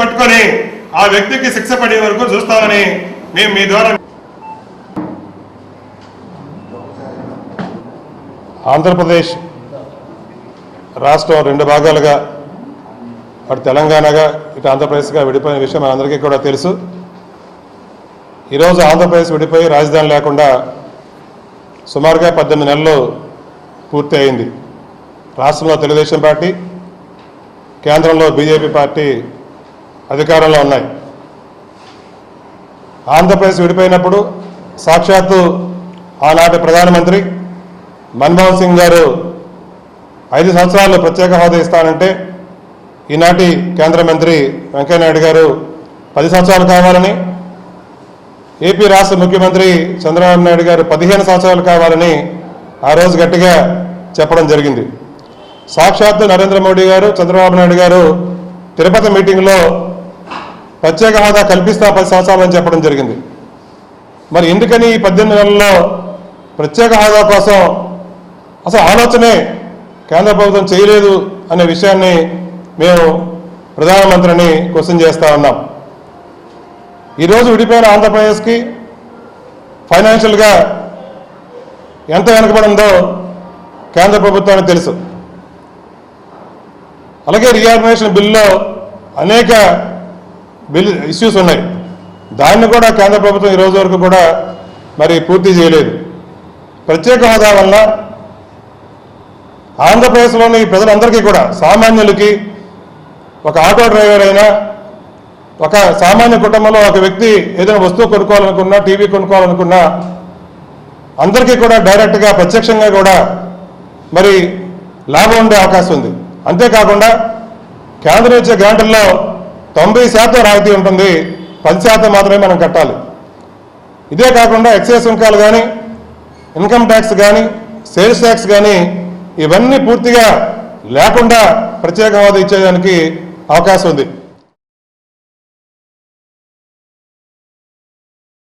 పట్టుకొని ఆ వ్యక్తికి శిక్ష పడే వరకు చూస్తామని మేము మీ ద్వారా ఆంధ్రప్రదేశ్ రాష్ట్రం రెండు భాగాలుగా అటు తెలంగాణగా ఇటు ఆంధ్రప్రదేశ్గా విడిపోయిన విషయం మనందరికీ కూడా తెలుసు. ఈరోజు ఆంధ్రప్రదేశ్ విడిపోయి రాజధాని లేకుండా సుమారుగా పద్దెనిమిది నెలలు పూర్తి అయింది. రాష్ట్రంలో తెలుగుదేశం పార్టీ కేంద్రంలో బీజేపీ పార్టీ అధికారంలో ఉన్నాయి. ఆంధ్రప్రదేశ్ విడిపోయినప్పుడు సాక్షాత్తు ఆనాటి ప్రధానమంత్రి మన్మోహన్ సింగ్ గారు ఐదు సంవత్సరాలు ప్రత్యేక హోదా ఇస్తానంటే ఈనాటి కేంద్ర మంత్రి వెంకయ్యనాయుడు గారు పది సంవత్సరాలు కావాలని ఏపీ రాష్ట్ర ముఖ్యమంత్రి చంద్రబాబు నాయుడు గారు పదిహేను సంవత్సరాలు కావాలని ఆ రోజు గట్టిగా చెప్పడం జరిగింది. సాక్షాత్తు నరేంద్ర మోడీ గారు చంద్రబాబు నాయుడు గారు తిరుపతి మీటింగ్లో ప్రత్యేక హోదా కల్పిస్తా పది సంవత్సరాలని చెప్పడం జరిగింది. మరి ఎందుకని ఈ పద్దెనిమిది నెలల్లో ప్రత్యేక హోదా కోసం అసలు ఆలోచనే కేంద్ర ప్రభుత్వం చేయలేదు అనే విషయాన్ని మేము ప్రధానమంత్రిని క్వశ్చన్ చేస్తా ఉన్నాం. ఈరోజు విడిపోయిన ఆంధ్రప్రదేశ్కి ఫైనాన్షియల్గా ఎంత వెనకబడిందో కేంద్ర ప్రభుత్వానికి తెలుసు. అలాగే రీఆర్గనైజేషన్ బిల్లులో అనేక బిల్ ఇష్యూస్ ఉన్నాయి. దాన్ని కూడా కేంద్ర ప్రభుత్వం ఈ రోజు వరకు కూడా మరి పూర్తి చేయలేదు. ప్రత్యేక హోదా వల్ల ఆంధ్రప్రదేశ్లోని ప్రజలందరికీ కూడా సామాన్యులకి ఒక ఆటో డ్రైవర్ అయినా ఒక సామాన్య కుటుంబంలో ఒక వ్యక్తి ఏదైనా వస్తువు కొనుక్కోవాలనుకున్నా టీవీ కొనుక్కోవాలనుకున్నా అందరికీ కూడా డైరెక్ట్గా ప్రత్యక్షంగా కూడా మరి లాభం ఉండే అవకాశం ఉంది. అంతేకాకుండా కేంద్రం ఇచ్చే గ్రాంట్ల్లో తొంభై శాతం రాయితీ ఉంటుంది. పది శాతం మాత్రమే మనం కట్టాలి. ఇదే కాకుండా ఎక్సైజ్ సుంకాలు కానీ ఇన్కమ్ ట్యాక్స్ కానీ సేల్స్ ట్యాక్స్ కానీ ఇవన్నీ పూర్తిగా లేకుండా ప్రత్యేక హోదా ఇచ్చేదానికి అవకాశం ఉంది.